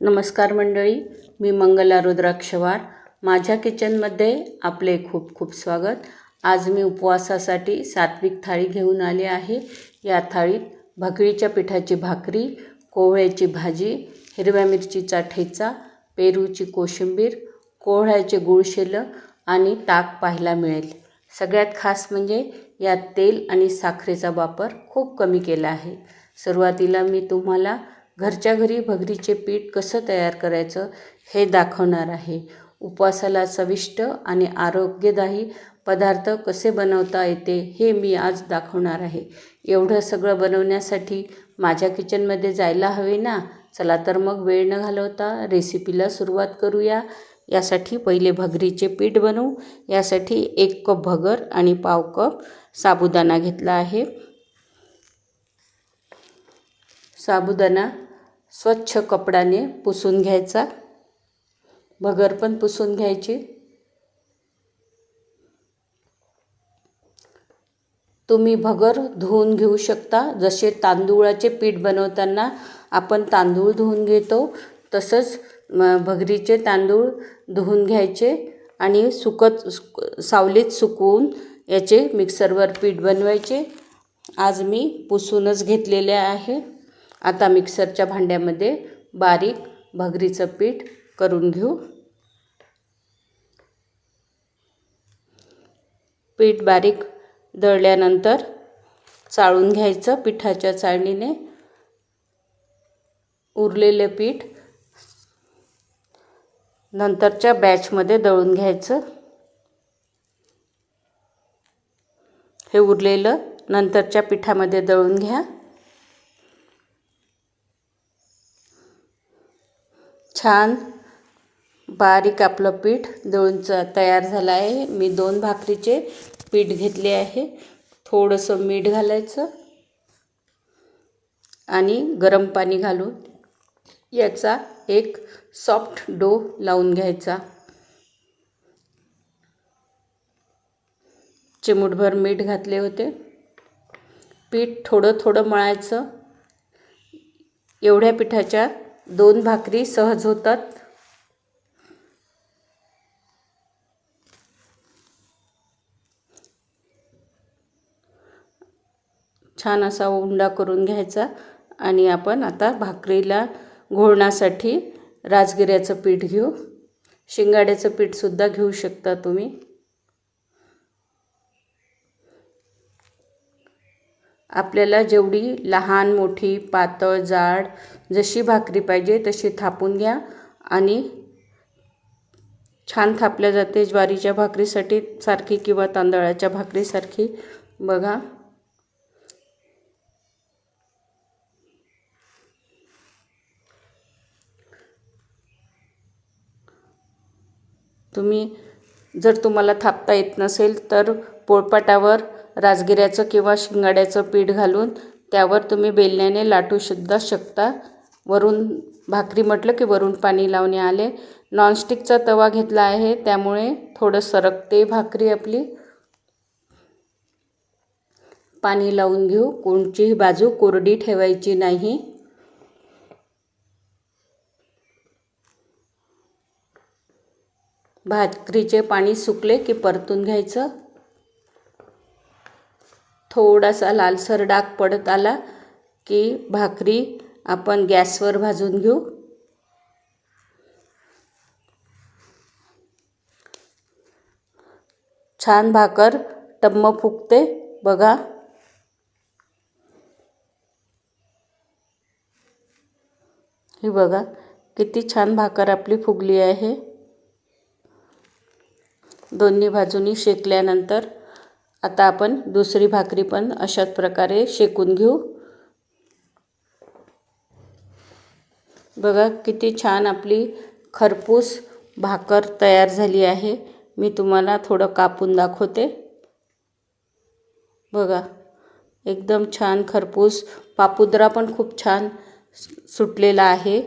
नमस्कार मंडळी मी मंगला रुद्राक्षवार. माझ्या किचनमध्ये आपले खूप खूप स्वागत. आज मी उपवासासाठी सात्विक थाळी घेऊन आले आहे. या थाळीत भकरीच्या पिठाची भाकरी कोहळ्याची भाजी हिरव्या मिरचीचा ठेचा पेरूची कोशिंबीर कोहळ्याचे गुळशेलं आणि ताक पाहायला मिळेल. सगळ्यात खास म्हणजे यात तेल आणि साखरेचा वापर खूप कमी केला आहे. सुरुवातीला मी तुम्हाला घरच्या घरी भगरीचे पीठ कसं तयार करायचं हे दाखवणार आहे. उपवासाला चविष्ट आणि आरोग्यदायी पदार्थ कसे बनवता येते हे मी आज दाखवणार आहे. एवढं सगळं बनवण्यासाठी माझ्या किचनमध्ये जायला हवे ना? चला तर मग वेळ न घालवता रेसिपीला सुरुवात करूया. यासाठी पहिले भगरीचे पीठ बनवू. यासाठी एक कप भगर आणि पाव कप साबुदाणा घेतला आहे. साबुदाणा स्वच्छ कपड्याने पुसून घ्यायचा. भगर पण पुसून घ्यायची. तुम्ही भगर धुवून घेऊ शकता. जसे तांदूळाचे पीठ बनवताना आपण तांदूळ धुवून घेतो तसंच भगरीचे तांदूळ धुवून घ्यायचे आणि सुकत सावलीत सुकवून याचे मिक्सरवर पीठ बनवायचे. आज मी पुसूनच घेतलेले आहे. आता मिक्सरच्या भांड्यामध्ये बारीक भगरीचं पीठ करून घेऊ. पीठ बारीक दळल्यानंतर चाळून घ्यायचं पिठाच्या चाळणीने. उरलेले पीठ नंतरच्या बॅचमध्ये दळून घ्यायचं. हे उरलेलं नंतरच्या पिठामध्ये दळून घ्या. छान बारीक आपलं पीठ दळून तयार झालं आहे. मी दोन भाकरीचे पीठ घेतले आहे. थोडंसं मीठ घालायचं आणि गरम पाणी घालून याचा एक सॉफ्ट डो लावून घ्यायचा. चिमूटभर मीठ घातले होते. पीठ थोडं थोडं मळायचं. एवढ्या पिठाच्या दोन भाकरी सहज होतात. छान असा उंडा करून घ्यायचा आणि आपण आता भाकरीला घोळण्यासाठी राजगिऱ्याचं पीठ घेऊ. शिंगाड्याचं पीठसुद्धा घेऊ शकता तुम्ही. आपल्याला जेवढी लहान मोठी पातळ जाड जशी भाकरी पाहिजे तशी थापून घ्या आणि छान थापल्या जाते. ज्वारीच्या भाकरीसाठी सारखी किंवा तांदळाच्या भाकरीसारखी बघा. तुम्ही जर तुम्हाला थापता येत नसेल तर पोळपाटावर राजगिऱ्याचं किंवा शिंगाड्याचं पीठ घालून त्यावर तुम्ही बेलण्याने लाटूसुद्धा शकता. वरून भाकरी म्हटलं की वरून पाणी लावणे आले. नॉनस्टिकचा तवा घेतला आहे त्यामुळे थोडं सरकते भाकरी आपली. पाणी लावून घेऊ. कोणचीही बाजू कोरडी ठेवायची नाही. भाकरीचे पाणी सुकले की परतून घ्यायचं. थोडासा लालसर डाग पडत आला की भाकरी आपण गॅसवर भाजून घेऊ. छान भाकर टम्म फुगते बघा. ही बघा किती छान भाकर आपली फुगली आहे. दोन्ही बाजूनी शेकल्यानंतर आता आपण दुसरी भाकरी पण अशाच प्रकारे शेकून घेऊ. बघा किती छान आपली खरपूस भाकर तयार झाली आहे. मी तुम्हाला थोडं कापून दाखवते. बघा एकदम छान खरपूस पापुद्रा पण खूप छान सुटलेला आहे.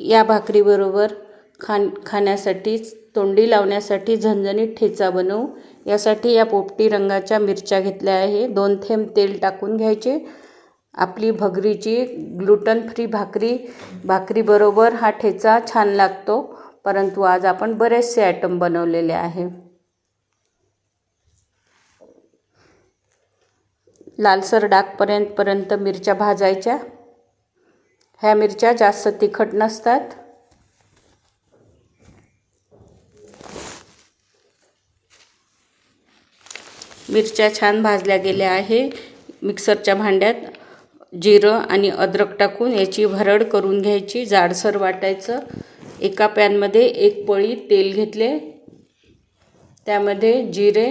या भाकरीबरोबर खान खाण्यासाठी तोंडी लावण्यासाठी झणझणीत ठेचा बनवू. यासाठी या पोपटी रंगाच्या मिरच्या घेतल्या आहे. दोन थेंब तेल टाकून घ्यायचे. आपली भगरीची ग्लुटन फ्री भाकरी. भाकरीबरोबर हा ठेचा छान लागतो परंतु आज आपण बरेचसे आयटम बनवलेले आहे. लालसर डाकपर्यंतपर्यंत मिरच्या भाजायच्या. ह्या मिरच्या जास्त तिखट नसतात. मिरच्या छान भाजल्या गेल्या आहे. मिक्सरच्या भांड्यात जिरं आणि अद्रक टाकून याची भरड करून घ्यायची. जाडसर वाटायचं. एका पॅनमध्ये एक पळी तेल घेतले. त्यामध्ये जिरे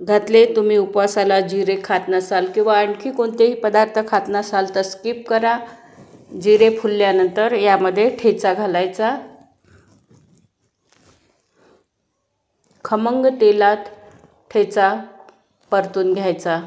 घातले. तुम्ही उपवासाला जिरे खात नसाल किंवा आणखी कोणतेही पदार्थ खात नसाल तर स्किप करा. जिरे फुलल्यानंतर यामध्ये ठेचा घालायचा. खमंग तेलात ठेचा परतून घ्यायचा.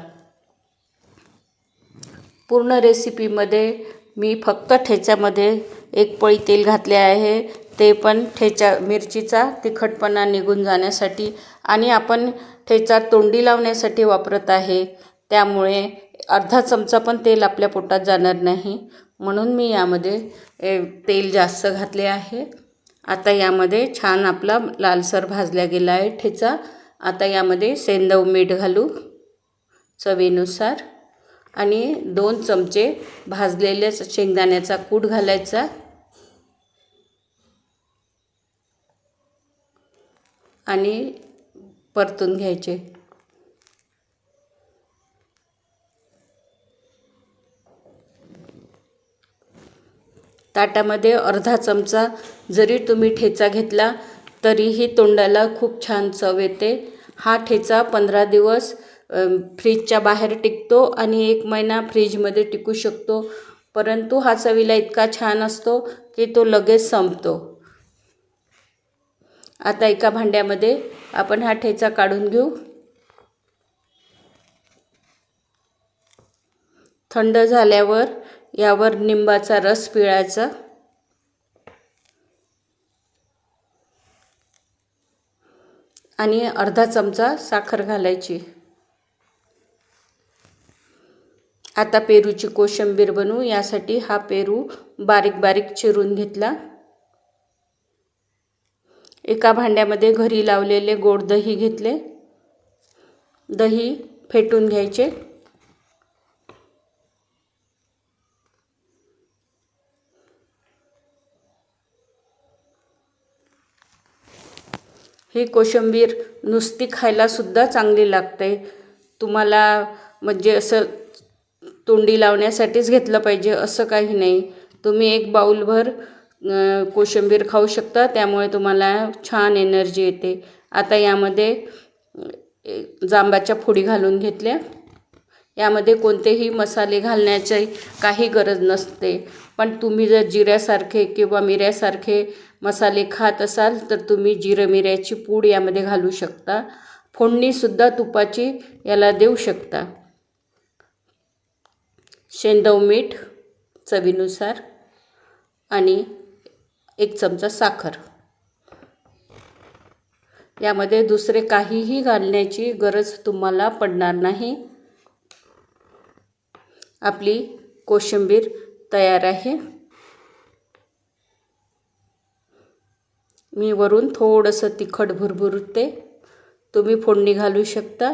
पूर्ण रेसिपीमध्ये मी फक्त ठेच्यामध्ये एक पळी तेल घातले आहे. ते पण ठेचा मिरचीचा तिखटपणा निघून जाण्यासाठी आणि आपण ठेचा तोंडी लावण्यासाठी वापरत आहे. त्यामुळे अर्धा चमचा पण तेल आपल्या पोटात जाणार नाही. म्हणून मी यामध्ये तेल जास्त घातले आहे. आता यामध्ये छान आपला लालसर भाजल्या गेला आहे ठेचा. आता यामध्ये सेंदव मीठ घालू चवीनुसार आणि दोन चमचे भाजलेले शेंगदाण्याचा कूट घालायचा. आणि परतून घ्यायचे. ताटामध्ये अर्धा चमचा जरी तुम्ही ठेचा घेतला तरीही तोंडाला खूप छान चव येते. हा ठेचा पंधरा दिवस फ्रीजच्या बाहेर टिकतो आणि एक महिना फ्रीजमध्ये टिकू शकतो. परंतु हा चवीला इतका छान असतो की तो लगेच संपतो. आता एका भांड्यामध्ये आपण हा ठेचा काढून घेऊ. थंड झाल्यावर यावर निंबाचा रस पिळायचा. आणि अर्धा चमचा साखर घालायची. आता पेरूची कोशिंबीर बनवू. यासाठी हा पेरू बारीक बारीक चिरून घेतला. एका भांड्यामध्ये घरी लावलेले गोड दही घेतले. दही फेटून घ्यायचे. ही कोशिंबीर नुसती खायलासुद्धा चांगली लागते. तुम्हाला म्हणजे असं तोंडी लावण्यासाठीच घेतलं पाहिजे असं काही नाही. तुम्ही एक बाऊलभर कोशिंबीर खाऊ शकता त्यामुळे तुम्हाला छान एनर्जी येते. आता यामध्ये जांबाच्या फोडी घालून घेतल्या. यामध्ये कोणतेही मसाले घालण्याची काही गरज नसते. पण तुम्ही जर जिऱ्यासारखे किंवा मिऱ्यासारखे मसाले खात असाल तर तुम्ही जिरं मिऱ्याची पूड यामध्ये घालू शकता. फोडणीसुद्धा तुपाची याला देऊ शकता. शेंदव मीठ चवीनुसार आणि एक चमचा साखर. यामध्ये दुसरे काहीही घालण्याची गरज तुम्हाला पडणार नाही. आपली कोशिंबीर तयार आहे. मी वरून थोडंसं तिखट भुरभुरते. तुम्ही फोडणी घालू शकता.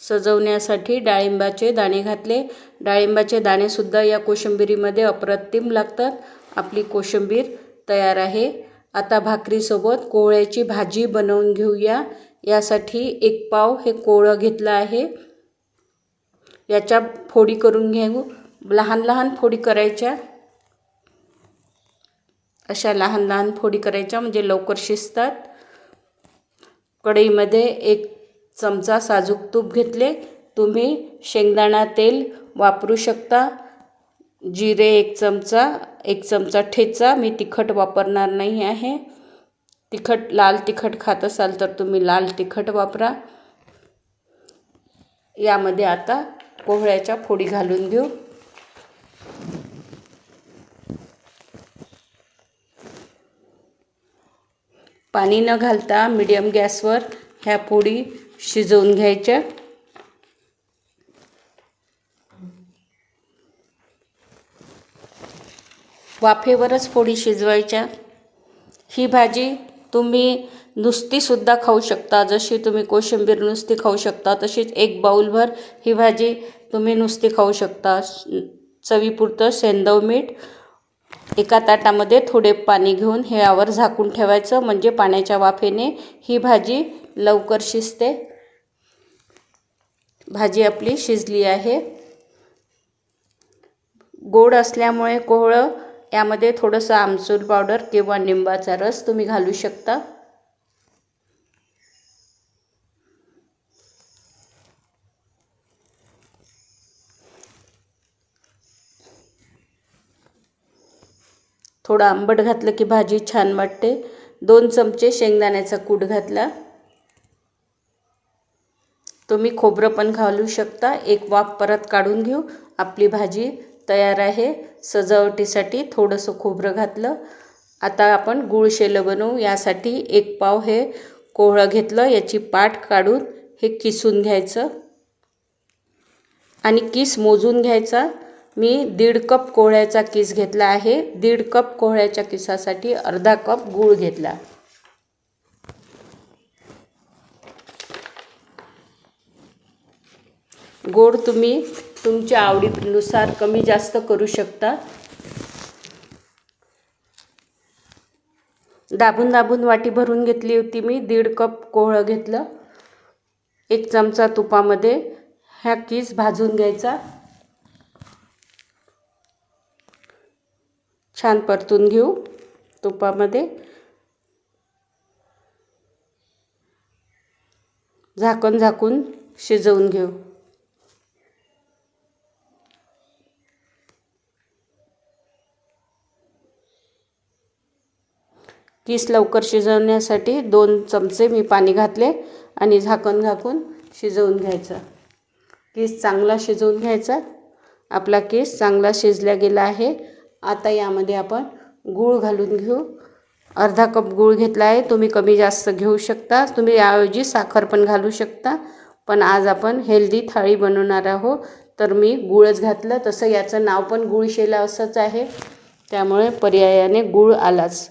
सजवण्यासाठी डाळिंबाचे दाणे घातले. डाळिंबाचे दाणेसुद्धा या कोशिंबिरीमध्ये अप्रतिम लागतात. आपली कोशिंबीर तयार आहे. आता भाकरीसोबत कोहळ्याची भाजी बनवून घेऊया. यासाठी एक पाव हे कोळं घेतलं आहे. याच्या फोडी करून घेऊ. लहान लहान फोडी करायच्या. अशा लहान लहान फोडी करायच्या म्हणजे लवकर शिजतात. कढईमध्ये एक चमचा साजूक तूप घेतले. तुम्ही शेंगदाणा तेल वापरू शकता. जिरे एक चमचा एक चमचा ठेचा. मी तिखट वापरणार नाही आहे. तिखट लाल तिखट खात असाल तर तुम्ही लाल तिखट वापरा. यामध्ये आता पोहळ्याच्या फोडी घालून घेऊ. पाणी न घालता मिडियम गॅसवर ह्या पोळी शिजवून घ्यायच्या. वाफेवरच पोळी शिजवायच्या. ही भाजी तुम्ही नुसतीसुद्धा खाऊ शकता. जशी तुम्ही कोशिंबीर नुसती खाऊ शकता तशीच एक बाऊलभर ही भाजी तुम्ही नुसती खाऊ शकता. चवीपुरतं सेंदव मीठ एका ताटामध्ये थोडे पाणी घेऊन हे यावर झाकून ठेवायचं म्हणजे पाण्याच्या वाफेने ही भाजी लवकर शिजते. भाजी आपली शिजली आहे. गोड असल्यामुळे कोहळं यामध्ये थोडंसं आमचूर पावडर किंवा निंबाचा रस तुम्ही घालू शकता. थोडं आंबट घातलं की भाजी छान वाटते. दोन चमचे शेंगदाण्याचा कूट घातला. तुम्ही खोबरं पण घालू शकता. एक वाफ परत काढून घेऊ. आपली भाजी तयार आहे. सजावटीसाठी थोडंसं खोबरं घातलं. आता आपण गुळ शेलं बनवू. यासाठी एक पाव हे कोहळं घेतलं. याची पाठ काढून हे किसून घ्यायचं. आणि किस मोजून घ्यायचा. मी दीड कप कोहळ्याचा किस घेतला आहे. दीड कप कोहळ्याच्या किसासाठी अर्धा कप गूळ घेतला. गोड तुम्ही तुमच्या आवडीनुसार कमी जास्त करू शकता. दाबून दाबून वाटी भरून घेतली होती मी. दीड कप कोहळं घेतलं. एक चमचा तुपामध्ये ह्या कीस भाजून घ्यायचा. छान परतून घेऊ तुपामध्ये. झाकण झाकून शिजवून घेऊ. किस लवकर शिजवण्यासाठी दोन चमचे मी पाणी घातले आणि झाकण झाकून शिजवून घ्यायचं. किस चांगला शिजवून घ्यायचा? आपला केस चांगला शिजला गेला आहे. आता यामध्ये आपण गूळ घालून घेऊ. अर्धा कप गूळ घेतला आहे. तुम्ही कमी जास्त घेऊ शकता. तुम्ही याऐवजी साखर पण घालू शकता. पण आज आपण हेल्दी थाळी बनवणार आहोत. तर मी गूळच घातलं. तसं याचं नाव पण गुळशेला असंच आहे. त्यामुळे पर्यायाने गूळ आलाच.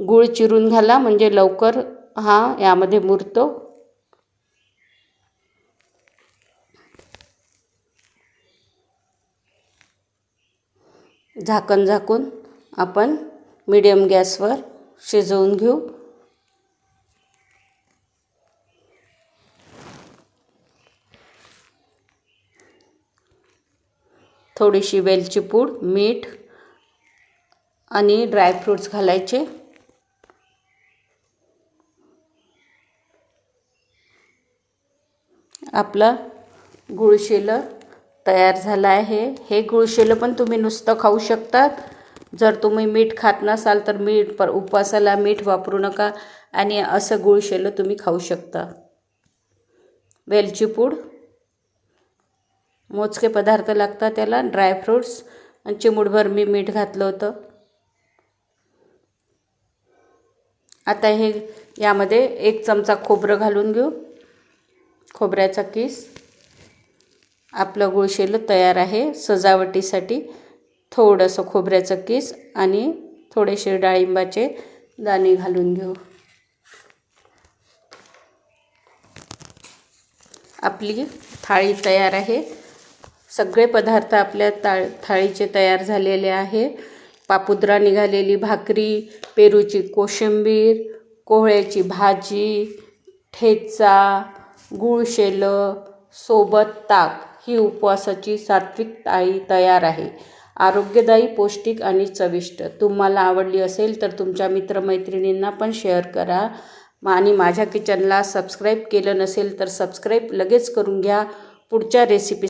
गूळ चिरून घाला. म्हणजे लवकर हा यामध्ये मुरतो. झाकण झाकून आपण मीडियम गॅसवर शिजवून घेऊ. थोडीशी वेलची पूड मीठ आणि ड्रायफ्रूट्स घालायचे. आपलं गुळशिलं तयार झालं आहे. हे गुळशिलं पण तुम्ही नुसतं खाऊ शकतात. जर तुम्ही मीठ खात नसाल तर मीठ पर उपवासाला मीठ वापरू नका आणि असं गुळशेलं तुम्ही खाऊ शकता. वेलची पूड. मोजके पदार्थ लागतात त्याला ड्रायफ्रूट्स आणि चिमूटभर मी मीठ घातलं होतं. आता हे यामध्ये एक चमचा खोबरं घालून घेऊ. खोबऱ्याचा किस. आपलं गुळशेलं तयार आहे सजावटीसाठी. थोडंसं खोबऱ्याचं किस आणि थोडेसे डाळिंबाचे दाणे घालून घेऊ. आपली थाळी तयार आहे. सगळे पदार्थ आपल्या ता थाळीचे तयार झालेले आहे. पापुद्रा निघालेली भाकरी पेरूची कोशिंबीर कोहळ्याची भाजी ठेचा गुळशेलं सोबत ताक. ही उपवासाची सात्विक ताळी तयार आहे. आरोग्यदायी पौष्टिक आणि चविष्ट. तुम्हाला आवडली असेल तर तुमच्या मित्रमैत्रिणींना पण शेअर करा. आणि माझ्या किचनला सबस्क्राईब केलं नसेल तर सबस्क्राईब लगेच करून घ्या. पुढच्या रेसिपी